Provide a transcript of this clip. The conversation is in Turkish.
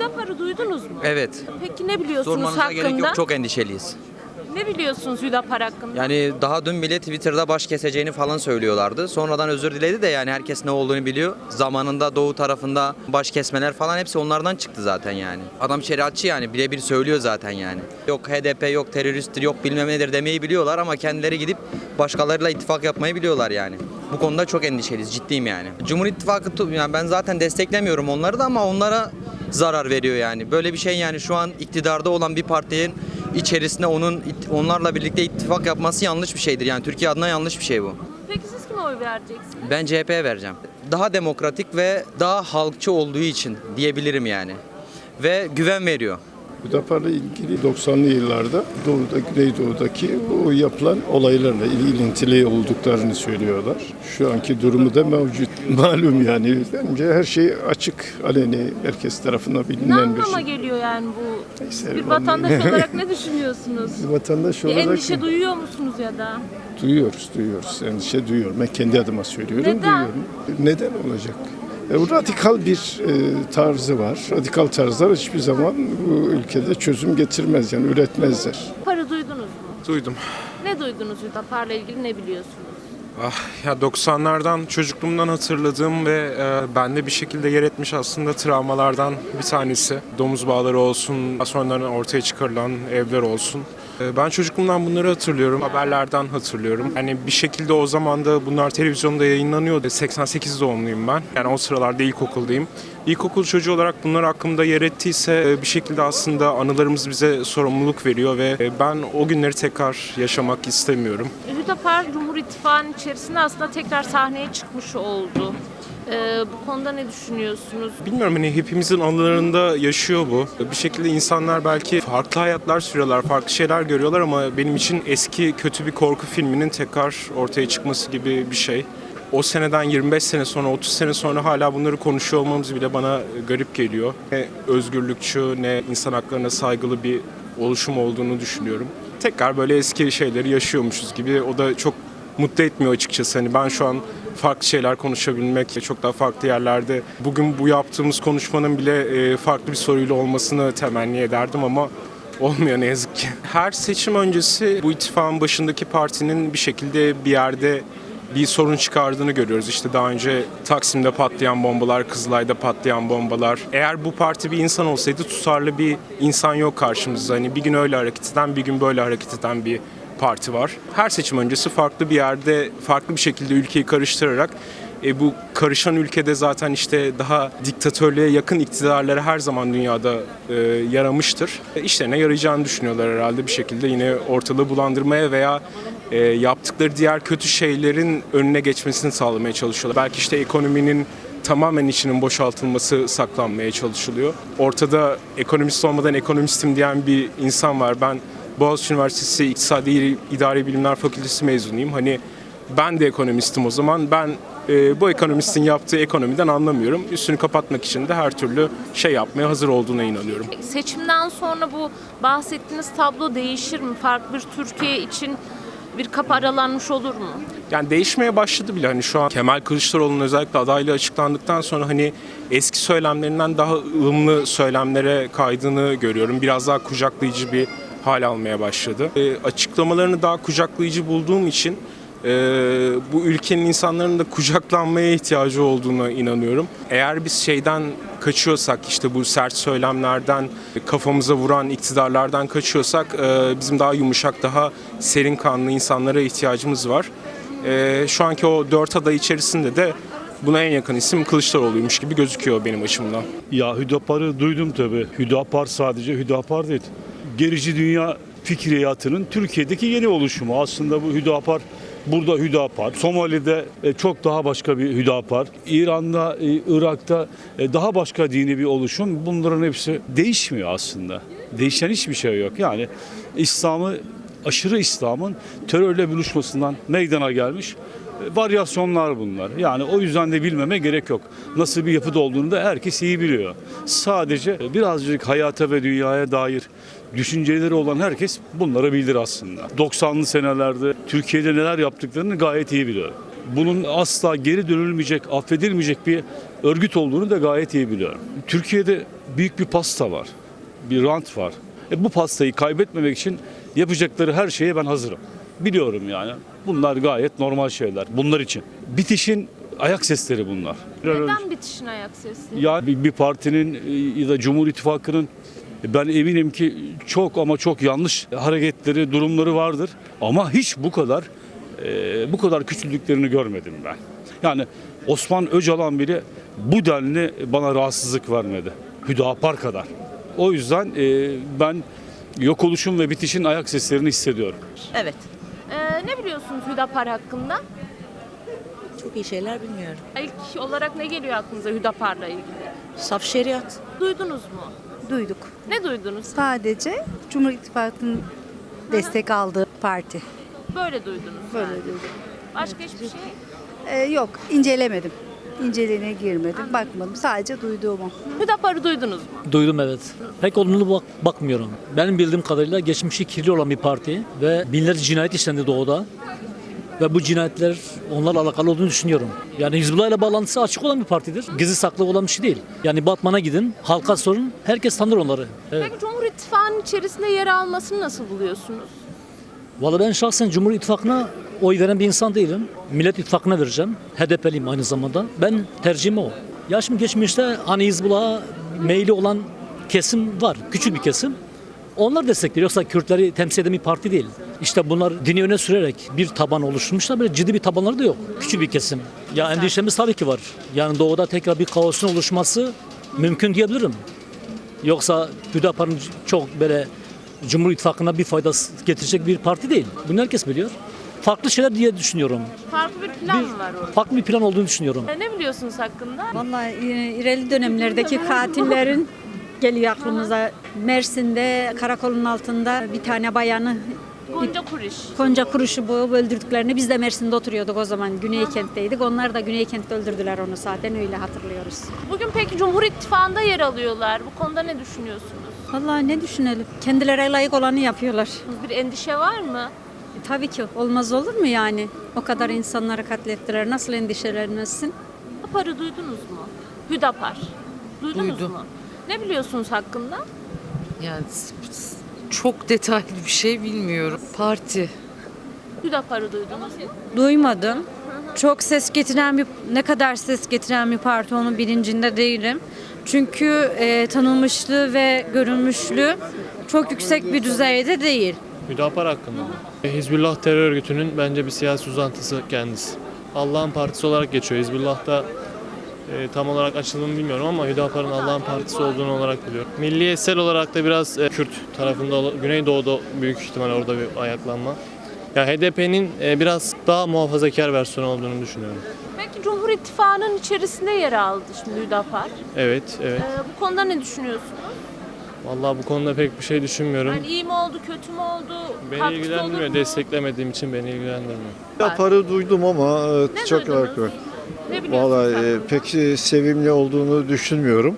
Hüdapar'ı duydunuz mu? Evet. Peki ne biliyorsunuz Sormanıza hakkında? gerek yok. Çok endişeliyiz. Ne biliyorsunuz Hüdapar hakkında? Yani daha dün bile Twitter'da baş keseceğini falan söylüyorlardı. Sonradan özür diledi de yani herkes ne olduğunu biliyor. Zamanında doğu tarafında baş kesmeler falan hepsi onlardan çıktı zaten yani. Adam şeriatçı yani birebir söylüyor zaten yani. Yok HDP yok teröristtir yok bilmem nedir demeyi biliyorlar ama kendileri gidip başkalarıyla ittifak yapmayı biliyorlar yani. Bu konuda çok endişeliyiz ciddiyim yani. Cumhur İttifakı yani ben zaten desteklemiyorum onları da ama onlara zarar veriyor yani. Böyle bir şey yani şu an iktidarda olan bir partinin içerisinde onun onlarla birlikte ittifak yapması yanlış bir şeydir. Yani Türkiye adına yanlış bir şey bu. Peki siz kime oy vereceksiniz? Ben CHP'ye vereceğim. Daha demokratik ve daha halkçı olduğu için diyebilirim yani. Ve güven veriyor. Hüdapar'la ilgili 90'lı yıllarda Doğu'da, Güneydoğu'daki bu yapılan olaylarla ilintili olduklarını söylüyorlar. Şu anki durumu da mevcut. Malum yani. Bence her şey açık, aleni, herkes tarafından Ne bilinen bir anlama şey. geliyor yani bu? Neyse, Bir vatandaş olarak ne düşünüyorsunuz? Vatandaş Bir olarak endişe duyuyor musunuz ya da? duyuyoruz, duyuyoruz. Endişe duyuyorum. Ben kendi adıma söylüyorum, Neden? duyuyorum. Neden olacak? E, bu radikal bir e, tarzı var. Radikal tarzlar hiçbir zaman bu ülkede çözüm getirmez yani üretmezler. Hüdapar'ı duydunuz mu? Duydum. Ne duydunuz Hüdapar'la ilgili ne biliyorsunuz? Ah, ya 90'lardan çocukluğumdan hatırladığım ve e, bende bir şekilde yer etmiş aslında travmalardan bir tanesi. Domuz bağları olsun, sonradan ortaya çıkarılan evler olsun. E, ben çocukluğumdan bunları hatırlıyorum, haberlerden hatırlıyorum. Yani bir şekilde o zaman da bunlar televizyonda yayınlanıyordu. 88 doğumluyum ben. Yani o sıralarda ilkokuldayım. İlkokul çocuğu olarak bunlar hakkımda yer ettiyse e, bir şekilde aslında anılarımız bize sorumluluk veriyor ve e, ben o günleri tekrar yaşamak istemiyorum. Hüdapar Cumhur İttifakı'nın içerisinde aslında tekrar sahneye çıkmış oldu. Ee, bu konuda ne düşünüyorsunuz? Bilmiyorum hani hepimizin anılarında yaşıyor bu. Bir şekilde insanlar belki farklı hayatlar sürüyorlar, farklı şeyler görüyorlar ama benim için eski kötü bir korku filminin tekrar ortaya çıkması gibi bir şey. O seneden 25 sene sonra, 30 sene sonra hala bunları konuşuyor olmamız bile bana garip geliyor. Ne özgürlükçü ne insan haklarına saygılı bir oluşum olduğunu düşünüyorum. Tekrar böyle eski şeyleri yaşıyormuşuz gibi o da çok mutlu etmiyor açıkçası. Hani ben şu an farklı şeyler konuşabilmek çok daha farklı yerlerde bugün bu yaptığımız konuşmanın bile e, farklı bir soruyla olmasını temenni ederdim ama olmuyor ne yazık ki. Her seçim öncesi bu ittifakın başındaki partinin bir şekilde bir yerde bir sorun çıkardığını görüyoruz. İşte daha önce Taksim'de patlayan bombalar, Kızılay'da patlayan bombalar. Eğer bu parti bir insan olsaydı tutarlı bir insan yok karşımızda. Hani bir gün öyle hareket eden, bir gün böyle hareket eden bir parti var. Her seçim öncesi farklı bir yerde, farklı bir şekilde ülkeyi karıştırarak e, bu karışan ülkede zaten işte daha diktatörlüğe yakın iktidarlara her zaman dünyada e, yaramıştır. E, işlerine yarayacağını düşünüyorlar herhalde bir şekilde yine ortalığı bulandırmaya veya e, yaptıkları diğer kötü şeylerin önüne geçmesini sağlamaya çalışıyorlar. Belki işte ekonominin tamamen içinin boşaltılması saklanmaya çalışılıyor. Ortada ekonomist olmadan ekonomistim diyen bir insan var. Ben Boğaziçi Üniversitesi İktisadi İdari Bilimler Fakültesi mezunuyum. Hani ben de ekonomistim o zaman. Ben e, bu ekonomistin yaptığı ekonomiden anlamıyorum. Üstünü kapatmak için de her türlü şey yapmaya hazır olduğuna inanıyorum. Seçimden sonra bu bahsettiğiniz tablo değişir mi? Farklı bir Türkiye için bir kapı aralanmış olur mu? Yani değişmeye başladı bile hani şu an Kemal Kılıçdaroğlu'nun özellikle adaylığı açıklandıktan sonra hani eski söylemlerinden daha ılımlı söylemlere kaydığını görüyorum. Biraz daha kucaklayıcı bir hal almaya başladı. E, açıklamalarını daha kucaklayıcı bulduğum için e, bu ülkenin insanların da kucaklanmaya ihtiyacı olduğuna inanıyorum. Eğer biz şeyden kaçıyorsak işte bu sert söylemlerden kafamıza vuran iktidarlardan kaçıyorsak e, bizim daha yumuşak daha serin kanlı insanlara ihtiyacımız var. E, şu anki o dört aday içerisinde de buna en yakın isim Kılıçdaroğlu'ymuş gibi gözüküyor benim açımdan. Ya Hüdapar'ı duydum tabii. Hüdapar sadece Hüdapar değil. Gerici dünya fikriyatının Türkiye'deki yeni oluşumu. Aslında bu Hüdapar burada Hüdapar. Somali'de e, çok daha başka bir Hüdapar. İran'da, e, Irak'ta e, daha başka dini bir oluşum. Bunların hepsi değişmiyor aslında. Değişen hiçbir şey yok. Yani İslam'ı aşırı İslam'ın terörle buluşmasından meydana gelmiş varyasyonlar bunlar. Yani o yüzden de bilmeme gerek yok. Nasıl bir yapıda olduğunu da herkes iyi biliyor. Sadece birazcık hayata ve dünyaya dair düşünceleri olan herkes bunları bilir aslında. 90'lı senelerde Türkiye'de neler yaptıklarını gayet iyi biliyor. Bunun asla geri dönülmeyecek, affedilmeyecek bir örgüt olduğunu da gayet iyi biliyorum. Türkiye'de büyük bir pasta var. Bir rant var. E bu pastayı kaybetmemek için yapacakları her şeye ben hazırım. Biliyorum yani. Bunlar gayet normal şeyler. Bunlar için. Bitişin ayak sesleri bunlar. Neden bitişin ayak sesi? Ya bir bir partinin e, ya da Cumhur İttifakı'nın e, ben eminim ki çok ama çok yanlış hareketleri, durumları vardır. Ama hiç bu kadar e, bu kadar küçüldüklerini görmedim ben. Yani Osman Öcalan bile bu denli bana rahatsızlık vermedi. Hüdapar kadar. O yüzden e, ben yok oluşum ve bitişin ayak seslerini hissediyorum. Evet. Ne biliyorsunuz Hüdapar hakkında? Çok iyi şeyler bilmiyorum. İlk olarak ne geliyor aklınıza Hüdapar'la ilgili? Saf şeriat. Duydunuz mu? Duyduk. Ne duydunuz? Sadece Cumhur İttifakı'nın destek aldığı parti. Böyle duydunuz. Böyle yani. duydum. Başka hiçbir şey. Ee, yok, incelemedim. İnceliğine girmedim, bakmadım. Sadece duyduğumu. Hüdapar'ı duydunuz mu? Duydum evet. Pek olumlu bak bakmıyorum. Benim bildiğim kadarıyla geçmişi kirli olan bir parti ve binlerce cinayet işlendi doğuda. Ve bu cinayetler onlarla alakalı olduğunu düşünüyorum. Yani Hizbullah ile bağlantısı açık olan bir partidir. Gizli saklı olan bir şey değil. Yani Batman'a gidin, halka sorun, herkes tanır onları. Evet. Peki Cumhur İttifakı'nın içerisinde yer almasını nasıl buluyorsunuz? Valla ben şahsen Cumhur İttifakı'na oy veren bir insan değilim. Millet İttifakı'na vereceğim. HDP'liyim aynı zamanda. Ben tercihim o. Ya şimdi geçmişte hani Hizbullah'a meyli olan kesim var. Küçük bir kesim. Onlar destekliyor. Yoksa Kürtleri temsil eden bir parti değil. İşte bunlar dini öne sürerek bir taban oluşturmuşlar. Böyle ciddi bir tabanları da yok. Küçük bir kesim. Ya endişemiz tabii ki var. Yani doğuda tekrar bir kaosun oluşması mümkün diyebilirim. Yoksa Hüdapar'ın çok böyle Cumhur İttifakı'na bir faydası getirecek bir parti değil. Bunu herkes biliyor. Farklı şeyler diye düşünüyorum. Farklı bir plan mı var orada? Farklı bir plan olduğunu düşünüyorum. E, Ne biliyorsunuz hakkında? Vallahi e, ileri dönemlerdeki katillerin geliyor aklımıza. Mersin'de karakolun altında bir tane bayanı Gonca Kuriş. konca kuruşu boğup öldürdüklerini biz de Mersin'de oturuyorduk o zaman Güney kentteydik. Onlar da Güney kentte öldürdüler onu zaten öyle hatırlıyoruz. Bugün peki Cumhur İttifakı'nda yer alıyorlar. Bu konuda ne düşünüyorsunuz? Vallahi ne düşünelim? Kendilerine layık olanı yapıyorlar. Bir endişe var mı? Tabii ki olmaz olur mu yani? O kadar insanları katlettiler. Nasıl endişelenmesin? Hüdapar'ı duydunuz mu? Hüdapar. Duydunuz Duydum. mu? Ne biliyorsunuz hakkında? Yani s- s- çok detaylı bir şey bilmiyorum. Parti. Hüdapar'ı duydunuz mu? Duymadım. Çok ses getiren bir ne kadar ses getiren bir parti onun bilincinde değilim. Çünkü e, tanınmışlığı ve görünmüşlüğü çok yüksek bir düzeyde değil. Hüdapar hakkında mı? Hizbullah terör örgütünün bence bir siyasi uzantısı kendisi. Allah'ın partisi olarak geçiyor. Hizbullah'ta e, tam olarak açılımını bilmiyorum ama Hüdapar'ın Allah'ın partisi olduğunu olarak biliyorum. Milliyetsel olarak da biraz e, Kürt tarafında, Güneydoğu'da büyük ihtimal orada bir ayaklanma. Ya HDP'nin e, biraz daha muhafazakar versiyonu olduğunu düşünüyorum. Peki Cumhur İttifakı'nın içerisinde yer aldı şimdi Hüdapar. Evet, evet. Ee, bu konuda ne düşünüyorsunuz? Vallahi bu konuda pek bir şey düşünmüyorum. Yani iyi mi oldu, kötü mü oldu? Beni katkısı olur ilgilendirmiyor. mu? Desteklemediğim için beni ilgilendirmiyor. Yaparı duydum ama e, Ne çok duydunuz? olarak Ne biliyorsunuz Vallahi e, hakkında? pek e, sevimli olduğunu düşünmüyorum.